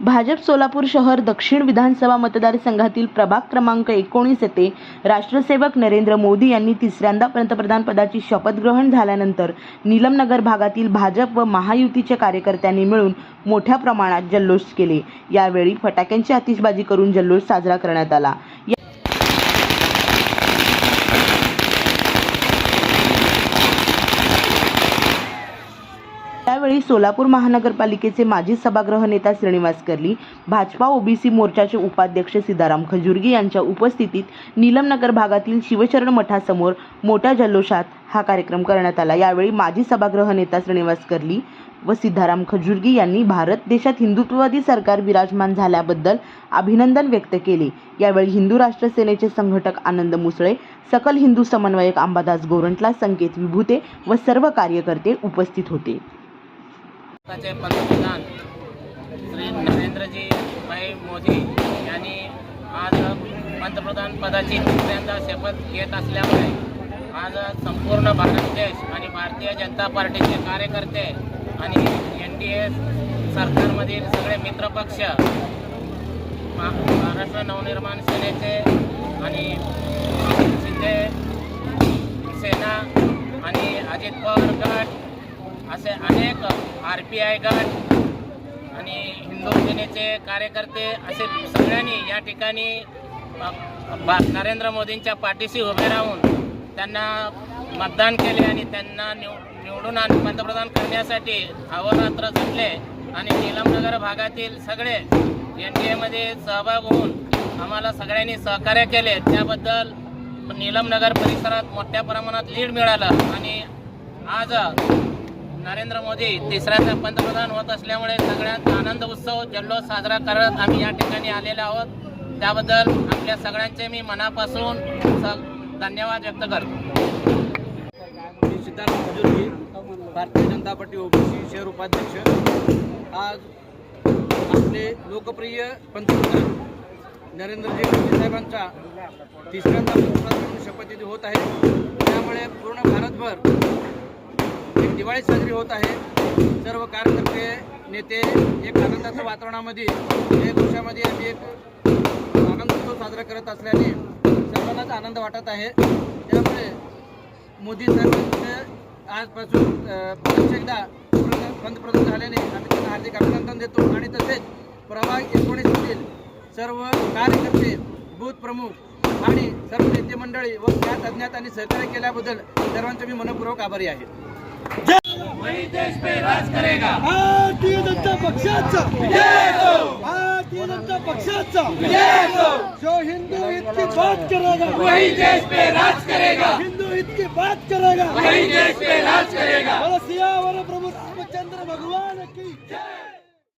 भाजप सोलापूर शहर दक्षिण विधानसभा मतदारसंघातील प्रभाग क्रमांक एकोणीस येथे राष्ट्रसेवक नरेंद्र मोदी यांनी तिसऱ्यांदा पंतप्रधान पदाची शपथ ग्रहण झाल्यानंतर नीलमनगर भागातील भाजप व महायुतीच्या कार्यकर्त्यांनी मिळून मोठ्या प्रमाणात जल्लोष केले. यावेळी फटाक्यांची आतिषबाजी करून जल्लोष साजरा करण्यात आला. यावेळी सोलापूर महानगरपालिकेचे माजी सभागृह नेता श्रीनिवास कर्ली भाजपा ओबीसी मोर्चाचे उपाध्यक्ष सीताराम खजुर्गी यांच्या उपस्थितीत नीलमनगर भागातील शिवचरण मठासमोर मोठ्या जल्लोषात हा कार्यक्रम करण्यात आला. यावेळी माजी सभागृह नेता श्रीनिवास कर्ली व सिद्धाराम खजुर्गी यांनी भारत देशात हिंदुत्ववादी सरकार विराजमान झाल्याबद्दल अभिनंदन व्यक्त केले. यावेळी हिंदू राष्ट्र सेनेचे संघटक आनंद मुसळे सकल हिंदू समन्वयक अंबादास गोरंटला संकेत विभूते व सर्व कार्यकर्ते उपस्थित होते. भारताचे पंतप्रधान श्री नरेंद्रजी भाई मोदी यांनी आज पंतप्रधान पदाची दुसऱ्यांदा शपथ घेत असल्यामुळे आज संपूर्ण भारत देश आणि भारतीय जनता पार्टीचे कार्यकर्ते आणि एन डी ए सरकारमधील सगळे मित्रपक्ष महाराष्ट्र नवनिर्माण सेनेचे आणि शिंदे सेना आणि अजित पवार गट असे अनेक आर पी आय गट आणि हिंदू सेनेचे कार्यकर्ते असे सगळ्यांनी या ठिकाणी नरेंद्र मोदींच्या पाठीशी उभे राहून त्यांना मतदान केले आणि त्यांना निव निवडून आण पंतप्रधान करण्यासाठी अहोरात्र झटले आणि नीलमनगर भागातील सगळे एन डी एमध्ये सहभाग होऊन आम्हाला सगळ्यांनी सहकार्य केले. त्याबद्दल नीलमनगर परिसरात मोठ्या प्रमाणात लीड मिळालं. आणि आज नरेंद्र मोदी तिसऱ्यांदा पंतप्रधान होत असल्यामुळे सगळ्यात आनंद उत्सव जल्लोष साजरा करत आम्ही या ठिकाणी आलेलो आहोत. त्याबद्दल आपल्या सगळ्यांचे मी मनापासून धन्यवाद व्यक्त करतो. मी सिद्धार्थ खजुर्गी भारतीय जनता पार्टी ओबीसी शहर उपाध्यक्ष. आज आपले लोकप्रिय पंतप्रधान नरेंद्रजी मोदी साहेबांचा तिसऱ्यांदा पंतप्रधान शपथविधी होत आहे. त्यामुळे पूर्ण भारतभर दिवाळी साजरी होत आहे. सर्व कार्यकर्ते नेते एक आनंदाच्या वातावरणामध्ये एक वर्षामध्ये आम्ही एक आनंद उत्सव साजरा करत असल्याने सर्वांनाच आनंद वाटत आहे. त्यामुळे मोदी साहेबांचं आजपासून एकदा पंतप्रधान झाल्याने आम्ही त्यांना हार्दिक अभिनंदन देतो आणि तसेच प्रभाग एकोणीसमधील सर्व कार्यकर्ते बूथ प्रमुख आणि सर्व नेते मंडळी व त्या तज्ज्ञात आणि सहकार्य केल्याबद्दल सर्वांचे मी मनपूर्वक आभारी आहे. वही देश पे राज करेगा भारतीय जनता पक्षाचा. भारतीय जनता पक्षाचा. जो हिंदू हित की बात करेगा. वही देश पे राज करेगा हिंदू हित की बात करेगा. वही देश पे राज करेगा। और सिया और प्रभु रामचंद्र भगवान